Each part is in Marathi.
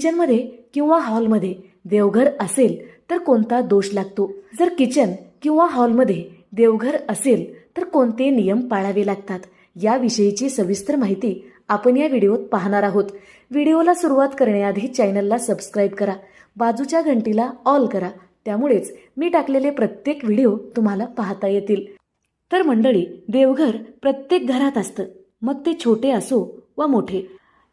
किचनमध्ये किंवा हॉलमध्ये देवघर असेल तर कोणता दोष लागतो? जर किचन किंवा हॉलमध्ये देवघर असेल तर कोणते नियम पाळावे लागतात? याविषयीची सविस्तर माहिती आपण या व्हिडिओत पाहणार आहोत. व्हिडिओला सुरुवात करण्याआधी चॅनलला सबस्क्राईब करा. बाजूच्या घंटीला ऑल करा. त्यामुळेच मी टाकलेले प्रत्येक व्हिडिओ तुम्हाला पाहता येतील. तर मंडळी देवघर प्रत्येक घरात असतं. मग ते छोटे असो व मोठे.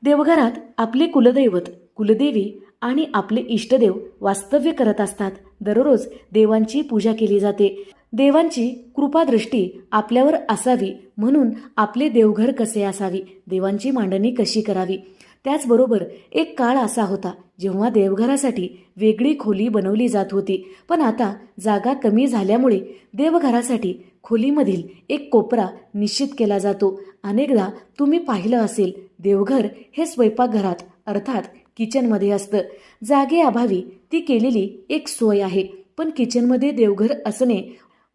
देवघरात आपले कुलदैवत कुलदेवी आणि आपले इष्टदेव वास्तव्य करत असतात. दररोज देवांची पूजा केली जाते. देवांची कृपादृष्टी आपल्यावर असावी म्हणून आपले देवघर कसे असावी देवांची मांडणी कशी करावी? त्याचबरोबर एक काळ असा होता जेव्हा देवघरासाठी वेगळी खोली बनवली जात होती. पण आता जागा कमी झाल्यामुळे देवघरासाठी खोलीमधील एक कोपरा निश्चित केला जातो. अनेकदा तुम्ही पाहिलं असेल देवघर हे स्वयंपाकघरात अर्थात किचनमध्ये असतं. जागेअभावी ती केलेली एक सोय आहे. पण किचनमध्ये देवघर असणे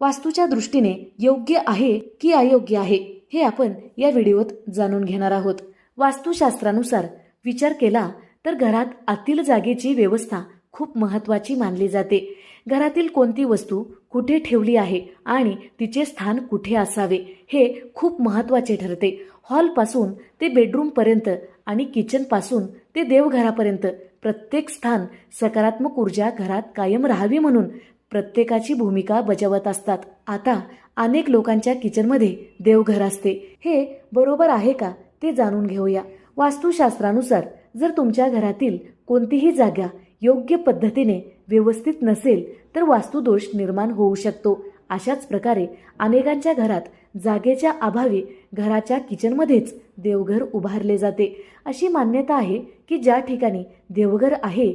वास्तूच्या दृष्टीने योग्य आहे की अयोग्य आहे हे आपण या व्हिडिओत जाणून घेणार आहोत. वास्तुशास्त्रानुसार विचार केला तर घरात आतील जागेची व्यवस्था खूप महत्वाची मानली जाते. घरातील कोणती वस्तू कुठे ठेवली आहे आणि तिचे स्थान कुठे असावे हे खूप महत्त्वाचे ठरते. हॉलपासून ते बेडरूमपर्यंत आणि किचनपासून ते देवघरापर्यंत प्रत्येक स्थान सकारात्मक ऊर्जा घरात कायम राहावी म्हणून प्रत्येकाची भूमिका बजावत असतात. आता अनेक लोकांच्या किचनमध्ये देवघर असते. हे बरोबर आहे का ते जाणून घेऊया. वास्तुशास्त्रानुसार जर तुमच्या घरातील कोणतीही जागा योग्य पद्धतीने व्यवस्थित नसेल तर वास्तुदोष निर्माण होऊ शकतो. अशाच प्रकारे अनेकांच्या घरात जागेच्या अभावी घराच्या किचनमध्येच देवघर उभारले जाते. अशी मान्यता आहे की ज्या ठिकाणी देवघर आहे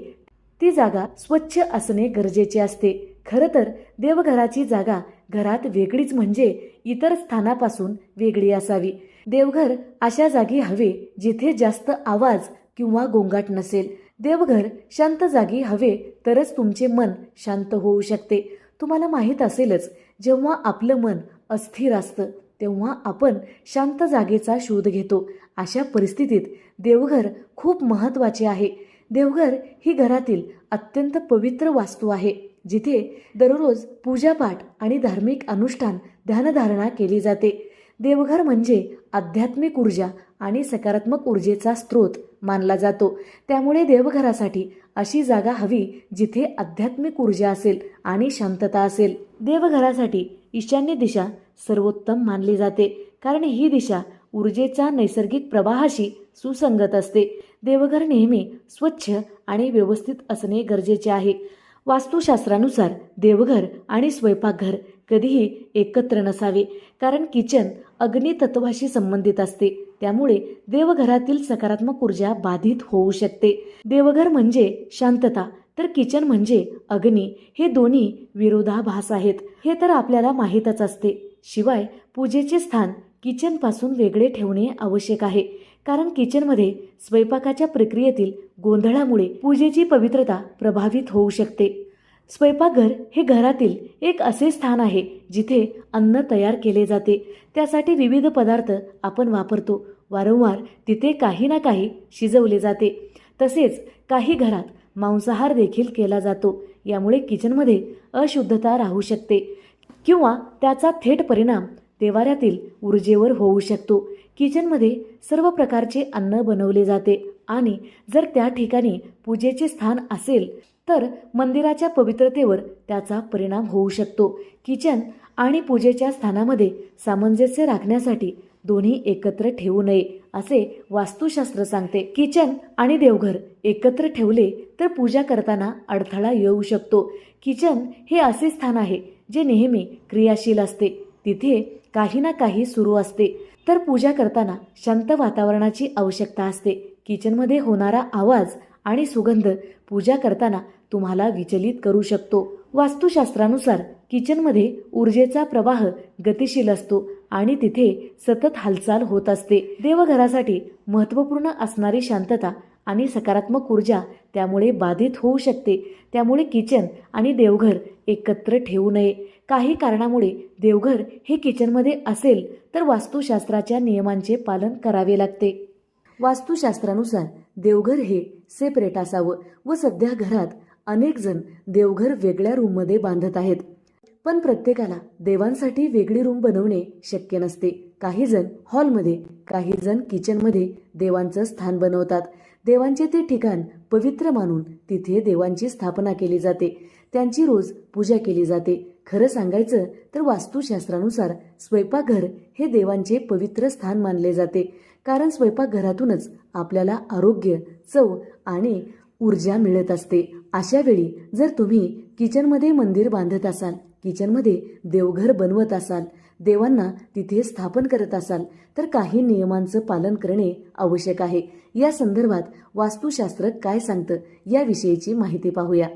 ती जागा स्वच्छ असणे गरजेचे असते. खरं तर देवघराची जागा घरात वेगळीच म्हणजे इतर स्थानापासून वेगळी असावी. देवघर अशा जागी हवे जिथे जास्त आवाज किंवा गोंगाट नसेल. देवघर शांत जागी हवे तरच तुमचे मन शांत होऊ शकते. तुम्हाला माहीत असेलच जेव्हा आपलं मन अस्थिर असतं तेव्हा आपण शांत जागेचा शोध घेतो. अशा परिस्थितीत देवघर खूप महत्त्वाचे आहे. देवघर ही घरातील अत्यंत पवित्र वास्तू आहे जिथे दररोज पूजापाठ आणि धार्मिक अनुष्ठान ध्यानधारणा केली जाते. देवघर म्हणजे आध्यात्मिक ऊर्जा आणि सकारात्मक ऊर्जेचा स्रोत. मानला जातो. त्यामुळे देवघरासाठी अशी जागा हवी जिथे आध्यात्मिक ऊर्जा असेल आणि शांतता असेल. देवघरासाठी ईशान्य दिशा सर्वोत्तम मानली जाते. कारण ही दिशा ऊर्जेचा नैसर्गिक प्रवाहाशी सुसंगत असते. देवघर नेहमी स्वच्छ आणि व्यवस्थित असणे गरजेचे आहे. वास्तुशास्त्रानुसार देवघर आणि स्वयंपाकघर कधीही एकत्र नसावे. कारण किचन अग्नितत्वाशी संबंधित असते. त्यामुळे देवघरातील सकारात्मक ऊर्जा बाधित होऊ शकते. देवघर म्हणजे शांतता तर किचन म्हणजे अग्नी. हे दोन्ही विरोधाभास आहेत. हे तर आपल्याला माहीतच असते. शिवाय पूजेचे स्थान किचनपासून वेगळे ठेवणे आवश्यक आहे. कारण किचनमध्ये स्वयंपाकाच्या प्रक्रियेतील गोंधळामुळे पूजेची पवित्रता प्रभावित होऊ शकते. स्वयंपाकघर हे घरातील एक असे स्थान आहे जिथे अन्न तयार केले जाते. त्यासाठी विविध पदार्थ आपण वापरतो. वारंवार तिथे काही ना काही शिजवले जाते. तसेच काही घरात मांसाहार देखील केला जातो. यामुळे किचनमध्ये अशुद्धता राहू शकते किंवा त्याचा थेट परिणाम देवाऱ्यातील ऊर्जेवर होऊ शकतो. किचनमध्ये सर्व प्रकारचे अन्न बनवले जाते आणि जर त्या ठिकाणी पूजेचे स्थान असेल तर मंदिराच्या पवित्रतेवर त्याचा परिणाम होऊ शकतो. किचन आणि पूजेच्या स्थानामध्ये सामंजस्य राखण्यासाठी दोन्ही एकत्र ठेवू नये असे वास्तुशास्त्र सांगते. किचन आणि देवघर एकत्र ठेवले तर पूजा करताना अडथळा येऊ शकतो. किचन हे असे स्थान आहे जे नेहमी क्रियाशील असते. तिथे काही ना काही सुरू असते. तर पूजा करताना शांत वातावरणाची आवश्यकता असते. किचनमध्ये होणारा आवाज आणि सुगंध पूजा करताना तुम्हाला विचलित करू शकतो. वास्तुशास्त्रानुसार किचनमध्ये ऊर्जेचा प्रवाह गतिशील असतो आणि तिथे सतत हालचाल होत असते. देवघरासाठी महत्त्वपूर्ण असणारी शांतता आणि सकारात्मक ऊर्जा त्यामुळे बाधित होऊ शकते. त्यामुळे किचन आणि देवघर एकत्र ठेवू नये. काही कारणामुळे देवघर हे किचनमध्ये असेल तर वास्तुशास्त्राच्या नियमांचे पालन करावे लागते. वास्तुशास्त्रानुसार देवघर हे सेपरेट असावं व सध्या घरात अनेक जण देवघर वेगळ्या रूममध्ये बांधत आहेत. पण प्रत्येकाला देवांसाठी वेगळी रूम बनवणे शक्य नसते. काही जण हॉलमध्ये काही जण किचनमध्ये देवांचं स्थान बनवतात. देवांचे ते ठिकाण पवित्र मानून तिथे देवांची स्थापना केली जाते. त्यांची रोज पूजा केली जाते. खरं सांगायचं तर वास्तुशास्त्रानुसार स्वयंपाकघर हे देवांचे पवित्र स्थान मानले जाते. कारण स्वयंपाकघरातूनच आपल्याला आरोग्य चव आणि ऊर्जा मिळत असते. अशा वेळी जर तुम्ही किचनमध्ये मंदिर बांधत असाल किचनमध्ये देवघर बनवत असाल देवांना तिथे स्थापन करत असाल तर काही नियमांचं पालन करणे आवश्यक आहे. या संदर्भात वास्तुशास्त्र काय सांगतं याविषयीची माहिती पाहूया.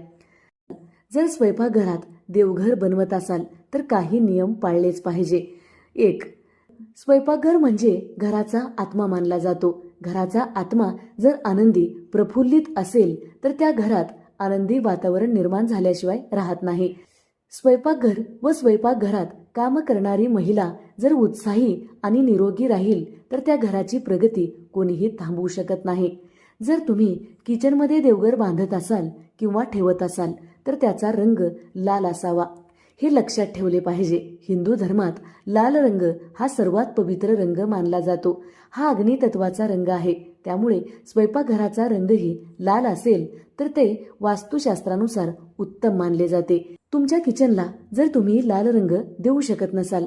जर स्वयंपाकघरात देवघर बनवत असाल तर काही नियम पाळलेच पाहिजे. एक स्वयंपाकघर म्हणजे घराचा आत्मा मानला जातो. घराचा आत्मा जर आनंदी प्रफुल्लित असेल तर त्या घरात आनंदी वातावरण निर्माण झाल्याशिवाय राहत नाही. स्वयंपाकघर व स्वयंपाकघरात काम करणारी महिला जर उत्साही आणि निरोगी राहील तर त्या घराची प्रगती कोणीही थांबवू शकत नाही. जर तुम्ही किचनमध्ये देवघर बांधत असाल किंवा ठेवत असाल तर त्याचा रंग लाल असावा. हे लक्षात ठेवले पाहिजे. हिंदू धर्मात लाल रंग हा सर्वात पवित्र रंग मानला जातो. हा अग्नितत्वाचा रंग आहे. त्यामुळे स्वयंपाकघराचा रंगही लाल असेल तर ते वास्तुशास्त्रानुसार उत्तम मानले जाते. तुमच्या किचनला जर तुम्ही लाल रंग देऊ शकत नसाल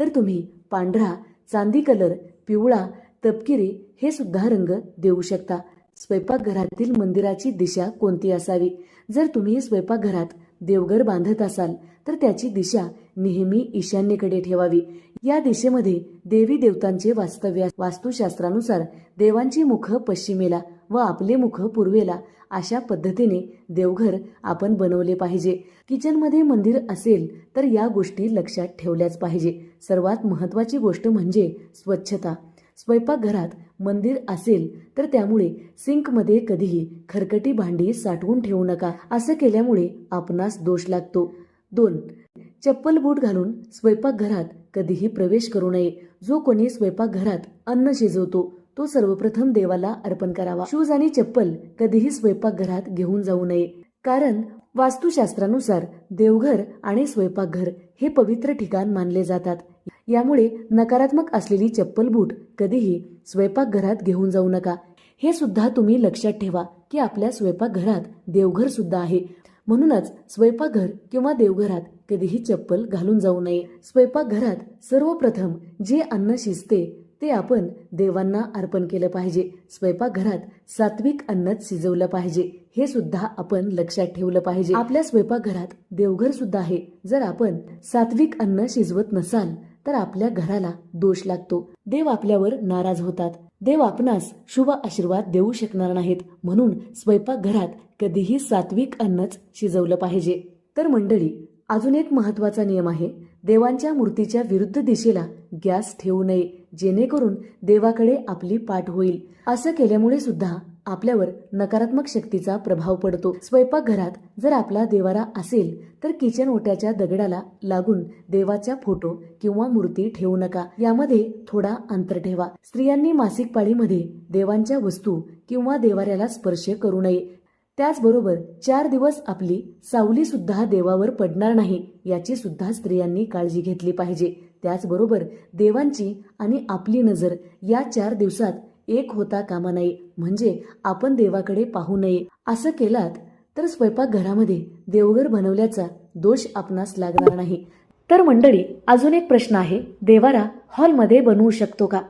तर तुम्ही पांढरा चांदी कलर पिवळा तपकिरी हे सुद्धा रंग देऊ शकता. स्वयंपाकघरातील मंदिराची दिशा कोणती असावी? जर तुम्ही स्वयंपाकघरात देवघर बांधत असाल तर त्याची दिशा नेहमी ईशान्येकडे ठेवावी. या दिशेमध्ये देवी देवतांचे वास्तव्य वास्तुशास्त्रानुसार देवांची मुख पश्चिमेला व आपले मुख पूर्वेला अशा पद्धतीने देवघर आपण बनवले पाहिजे. किचनमध्ये मंदिर असेल तर या गोष्टी लक्षात ठेवल्याच पाहिजे. सर्वात महत्वाची गोष्ट म्हणजे स्वच्छता. स्वयंपाकघरात मंदिर असेल तर त्यामुळे सिंकमध्ये कधीही खरकटी भांडी साठवून ठेवू नका असं केल्यामुळे आपणास दोष लागतो. दोन चप्पल बूट घालून स्वयंपाकघरात कधीही प्रवेश करू नये. जो कोणी स्वयंपाकघरात अन्न शिजवतो तो सर्वप्रथम देवाला अर्पण करावा. शूज आणि चप्पल कधीही स्वयंपाकघरात घेऊन जाऊ नये. कारण वास्तुशास्त्रानुसार देवघर आणि स्वयंपाकघर हे पवित्र ठिकाण मानले जातात. यामुळे नकारात्मक असलेली चप्पल बूट कधीही स्वयंपाकघरात घेऊन जाऊ नका. हे सुद्धा तुम्ही लक्षात ठेवा की आपल्या स्वयंपाकघरात देवघर सुद्धा आहे. म्हणूनच स्वयंपाकघर किंवा देवघरात कधीही चप्पल घालून जाऊ नये. स्वयंपाकघरात सर्वप्रथम जे अन्न शिजते ते आपण देवांना अर्पण केलं पाहिजे. स्वयंपाकघरात सात्विक अन्नच शिजवलं पाहिजे. हे सुद्धा आपण लक्षात ठेवलं पाहिजे. आपल्या स्वयंपाकघरात देवघर सुद्धा आहे. जर आपण सात्विक अन्न शिजवत नसाल तर आपल्या घराला दोष लागतो. देव आपल्यावर नाराज होतात. देव आपणास शुभ आशीर्वाद देऊ शकणार नाहीत. म्हणून स्वयंपाकघरात कधीही सात्विक अन्नच शिजवलं पाहिजे. तर मंडळी अजून एक महत्त्वाचा नियम आहे. देवांच्या मूर्तीच्या विरुद्ध दिशेला गॅस ठेवू नये. जेणेकरून देवाकडे आपली पाठ होईल. असं केल्यामुळे सुद्धा आपल्यावर नकारात्मक शक्तीचा प्रभाव पडतो. स्वयंपाकघरात जर आपला देवारा असेल तर किचन ओट्याच्या दगडाला लागून देवाच्या फोटो किंवा मूर्ती ठेवू नका. यामध्ये थोडा अंतर ठेवा. स्त्रियांनी मासिक पाळीमध्ये देवांच्या वस्तू किंवा देवाऱ्याला स्पर्श करू नये. त्याचबरोबर चार दिवस आपली सावली सुद्धा देवावर पडणार नाही याची सुद्धा स्त्रियांनी काळजी घेतली पाहिजे. त्याचबरोबर देवांची आणि आपली नजर या चार दिवसात एक होता कामा नये. म्हणजे आपण देवाकडे पाहू नये. असं केलात तर स्वयंपाकघरामध्ये देवघर बनवल्याचा दोष आपणास लागणार नाही. तर मंडळी अजून एक प्रश्न आहे. देवारा हॉलमध्ये बनवू शकतो का?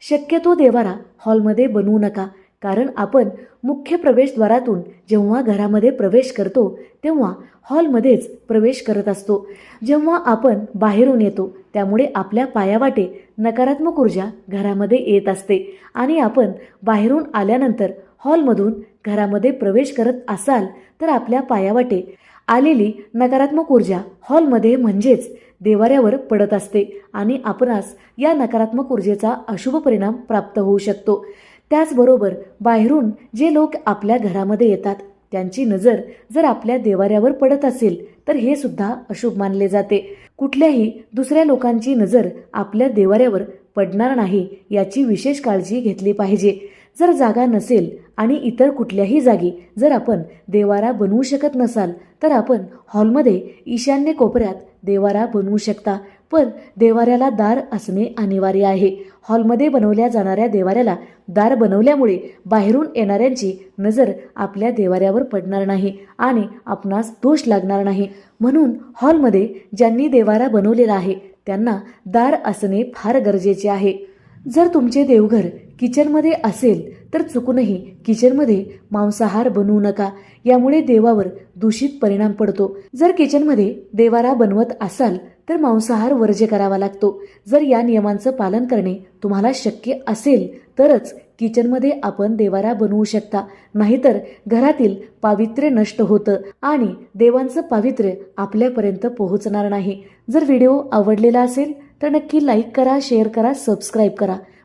शक्यतो देवारा हॉलमध्ये बनवू नका. कारण आपण मुख्य प्रवेशद्वारातून जेव्हा घरामध्ये प्रवेश करतो तेव्हा हॉलमध्येच प्रवेश करत असतो. जेव्हा आपण बाहेरून येतो त्यामुळे आपल्या पायावाटे नकारात्मक ऊर्जा घरामध्ये येत असते आणि आपण बाहेरून आल्यानंतर हॉलमधून घरामध्ये प्रवेश करत असाल तर आपल्या पायावाटे आलेली नकारात्मक ऊर्जा हॉलमध्ये म्हणजेच देवाऱ्यावर पडत असते आणि आपणास या नकारात्मक ऊर्जेचा अशुभ परिणाम प्राप्त होऊ शकतो. त्याचबरोबर बाहेरून जे लोक आपल्या घरामध्ये येतात त्यांची नजर जर आपल्या देवाऱ्यावर पडत असेल तर हे सुद्धा अशुभ मानले जाते. कुठल्याही दुसऱ्या लोकांची नजर आपल्या देवाऱ्यावर पडणार नाही याची विशेष काळजी घेतली पाहिजे. जर जागा नसेल आणि इतर कुठल्याही जागी जर आपण देवारा बनवू शकत नसाल तर आपण हॉलमध्ये ईशान्य कोपऱ्यात देवारा बनवू शकता. पण देवाऱ्याला दार असणे अनिवार्य आहे. हॉलमध्ये बनवल्या जाणाऱ्या देवाऱ्याला दार बनवल्यामुळे बाहेरून येणाऱ्यांची नजर आपल्या देवाऱ्यावर पडणार नाही आणि आपणास दोष लागणार नाही. म्हणून हॉलमध्ये ज्यांनी देवारा बनवलेला आहे त्यांना दार असणे फार गरजेचे आहे. जर तुमचे देवघर किचनमध्ये असेल तर चुकूनही किचनमध्ये मांसाहार बनवू नका. यामुळे देवावर दूषित परिणाम पडतो. जर किचनमध्ये देवारा बनवत असाल तर मांसाहार वर्ज्य करावा लागतो. जर या नियमांचं पालन करणे तुम्हाला शक्य असेल तरच किचनमध्ये आपण देवारा बनवू शकता. नाहीतर घरातील पावित्र्य नष्ट होतं आणि देवांचं पावित्र्य आपल्यापर्यंत पोहोचणार नाही. जर व्हिडिओ आवडलेला असेल तर नक्की लाईक करा शेअर करा सबस्क्राईब करा.